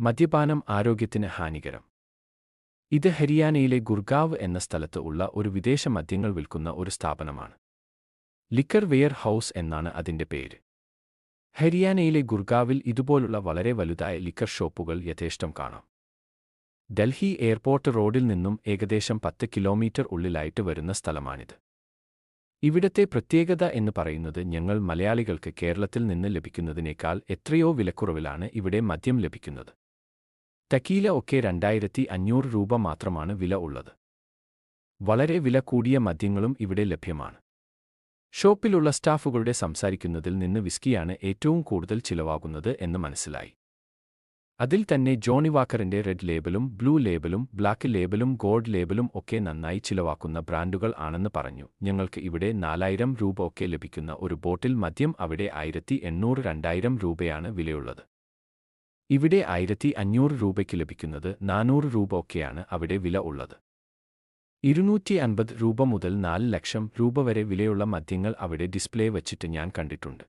മദ്യപാനം ആരോഗ്യത്തിന് ഹാനികരം. ഇത് ഹരിയാനയിലെ ഗുർഗാവ് എന്ന സ്ഥലത്ത് ഉള്ള ഒരു വിദേശ മദ്യങ്ങൾ വിൽക്കുന്ന ഒരു സ്ഥാപനമാണ്. ലിക്കർ വെയർ ഹൗസ് എന്നാണ് അതിന്റെ പേര്. ഹരിയാനയിലെ ഗുർഗാവിൽ ഇതുപോലുള്ള വളരെ വലുതായ ലിക്കർ ഷോപ്പുകൾ യഥേഷ്ടം കാണാം. ഡൽഹി എയർപോർട്ട് റോഡിൽ നിന്നും ഏകദേശം പത്ത് കിലോമീറ്റർ ഉള്ളിലായിട്ട് വരുന്ന സ്ഥലമാണിത്. ഇവിടത്തെ പ്രത്യേകത എന്ന് പറയുന്നത് ഞങ്ങൾ മലയാളികൾക്ക് കേരളത്തിൽ നിന്ന് ലഭിക്കുന്നതിനേക്കാൾ എത്രയോ വിലക്കുറവിലാണ് ഇവിടെ മദ്യം ലഭിക്കുന്നത്. ടക്കീല ഒക്കെ രണ്ടായിരത്തി അഞ്ഞൂറ് രൂപ മാത്രമാണ് വില ഉള്ളത്. വളരെ വില കൂടിയ മദ്യങ്ങളും ഇവിടെ ലഭ്യമാണ്. ഷോപ്പിലുള്ള സ്റ്റാഫുകളുടെ സംസാരിക്കുന്നതിൽ നിന്ന് വിസ്കിയാണ് ഏറ്റവും കൂടുതൽ ചിലവാകുന്നത് എന്ന് മനസ്സിലായി. അതിൽ തന്നെ ജോണി വാക്കറിന്റെ റെഡ് ലേബലും ബ്ലൂ ലേബലും ബ്ലാക്ക് ലേബലും ഗോൾഡ് ലേബലും ഒക്കെ നന്നായി ചിലവാക്കുന്ന ബ്രാൻഡുകൾ ആണെന്ന് പറഞ്ഞു. ഞങ്ങൾക്ക് ഇവിടെ നാലായിരം രൂപ ഒക്കെ ലഭിക്കുന്ന ഒരു ബോട്ടിൽ മദ്യം അവിടെ ആയിരത്തി എണ്ണൂറ് രണ്ടായിരം രൂപയാണ് വിലയുള്ളത്. ഇവിടെ ആയിരത്തി അഞ്ഞൂറ് രൂപയ്ക്ക് ലഭിക്കുന്നത് നാനൂറ് രൂപ ഒക്കെയാണ് അവിടെ വില ഉള്ളത്. ഇരുന്നൂറ്റി അൻപത് രൂപ മുതൽ നാല് ലക്ഷം രൂപ വരെ വിലയുള്ള മദ്യങ്ങൾ അവിടെ ഡിസ്പ്ലേ വച്ചിട്ട് ഞാൻ കണ്ടിട്ടുണ്ട്.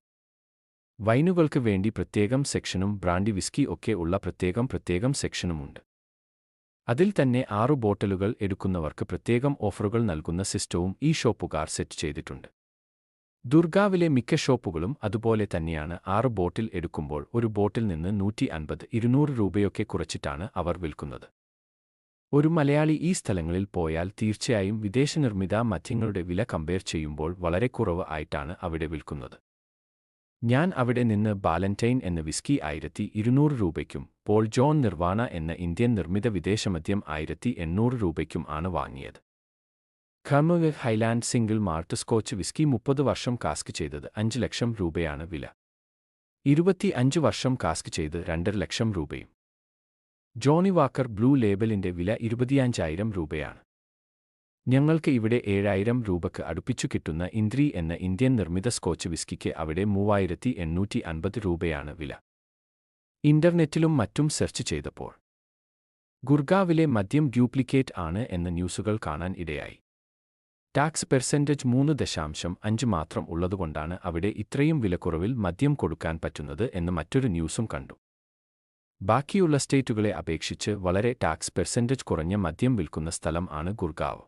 വൈനുകൾക്ക് വേണ്ടി പ്രത്യേകം സെക്ഷനും ബ്രാൻഡി വിസ്കി ഒക്കെ ഉള്ള പ്രത്യേകം പ്രത്യേകം സെക്ഷനുമുണ്ട്. അതിൽ തന്നെ ആറു ബോട്ടലുകൾ എടുക്കുന്നവർക്ക് പ്രത്യേകം ഓഫറുകൾ നൽകുന്ന സിസ്റ്റവും ഈ ഷോപ്പുകാർ സെറ്റ് ചെയ്തിട്ടുണ്ട്. ദുർഗാവിലെ മിക്ക ഷോപ്പുകളും അതുപോലെ തന്നെയാണ് ആറ് ബോട്ടിൽ എടുക്കുമ്പോൾ ഒരു ബോട്ടിൽ നിന്ന് നൂറ്റി അൻപത് ഇരുന്നൂറ് രൂപയൊക്കെ കുറച്ചിട്ടാണ് അവർ വിൽക്കുന്നത്. ഒരു മലയാളി ഈ സ്ഥലങ്ങളിൽ പോയാൽ തീർച്ചയായും വിദേശനിർമ്മിത മദ്യങ്ങളുടെ വില കമ്പയർ ചെയ്യുമ്പോൾ വളരെ കുറവ് ആയിട്ടാണ് അവിടെ വിൽക്കുന്നത്. ഞാൻ അവിടെ നിന്ന് ബാലന്റൈൻ എന്ന വിസ്കി ആയിരത്തി ഇരുന്നൂറ് രൂപയ്ക്കും പോൾ ജോൺ നിർവാണ എന്ന ഇന്ത്യൻ നിർമ്മിത വിദേശമദ്യം ആയിരത്തി എണ്ണൂറ് രൂപയ്ക്കും ആണ് വാങ്ങിയത്. ഖമുഗ് highland single malt scotch whisky മുപ്പത് വർഷം കാസ്ക് ചെയ്തത് അഞ്ച് ലക്ഷം രൂപയാണ് വില. ഇരുപത്തി അഞ്ച് വർഷം കാസ്ക് ചെയ്ത് രണ്ടര ലക്ഷം രൂപയും. ജോണി വാക്കർ ബ്ലൂ ലേബലിന്റെ വില ഇരുപത്തിയഞ്ചായിരം രൂപയാണ്. ഞങ്ങൾക്ക് ഇവിടെ ഏഴായിരം രൂപയ്ക്ക് അടുപ്പിച്ചു കിട്ടുന്ന ഇന്ദ്രി എന്ന ഇന്ത്യൻ നിർമ്മിത സ്കോച്ച് വിസ്കിക്ക് അവിടെ മൂവായിരത്തി എണ്ണൂറ്റി അൻപത് രൂപയാണ് വില. ഇന്റർനെറ്റിലും മറ്റും സെർച്ച് ചെയ്തപ്പോൾ. ഗുർഗാവിലെ മദ്യം ഡ്യൂപ്ലിക്കേറ്റ് ആണ് എന്ന ന്യൂസുകൾ കാണാൻ ഇടയായി. ടാക്സ് പെർസെന്റേജ് മൂന്ന് ദശാംശം അഞ്ച് മാത്രം ഉള്ളതുകൊണ്ടാണ് അവിടെ ഇത്രയും വിലക്കുറവിൽ മദ്യം കൊടുക്കാൻ പറ്റുന്നത് എന്ന് മറ്റൊരു ന്യൂസും കണ്ടു. ബാക്കിയുള്ള സ്റ്റേറ്റുകളെ അപേക്ഷിച്ച് വളരെ ടാക്സ് പെർസെന്റേജ് കുറഞ്ഞ മദ്യം വിൽക്കുന്ന സ്ഥലം ആണ് ഗുർഗാവ്.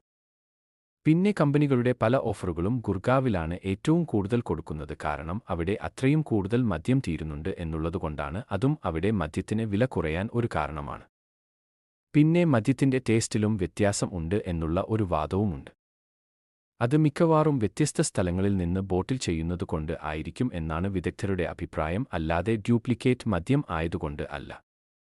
പിന്നെ കമ്പനികളുടെ പല ഓഫറുകളും ഗുർഗാവിലാണ് ഏറ്റവും കൂടുതൽ കൊടുക്കുന്നത് കാരണം അവിടെ അത്രയും കൂടുതൽ മദ്യം തീരുന്നുണ്ട് എന്നുള്ളതുകൊണ്ടാണ് അതും അവിടെ മദ്യത്തിന് വില കുറയാൻ ഒരു കാരണമാണ്. പിന്നെ മദ്യത്തിന്റെ ടേസ്റ്റിലും വ്യത്യാസം ഉണ്ട് എന്നുള്ള ഒരു വാദവുമുണ്ട്. അത് മിക്കവാറും വ്യത്യസ്ത സ്ഥലങ്ങളിൽ നിന്ന് ബോട്ടിൽ ചെയ്യുന്നതുകൊണ്ട് ആയിരിക്കും എന്നാണ് വിദഗ്ധരുടെ അഭിപ്രായം അല്ലാതെ ഡ്യൂപ്ലിക്കേറ്റ് മദ്യം ആയതുകൊണ്ട് അല്ല.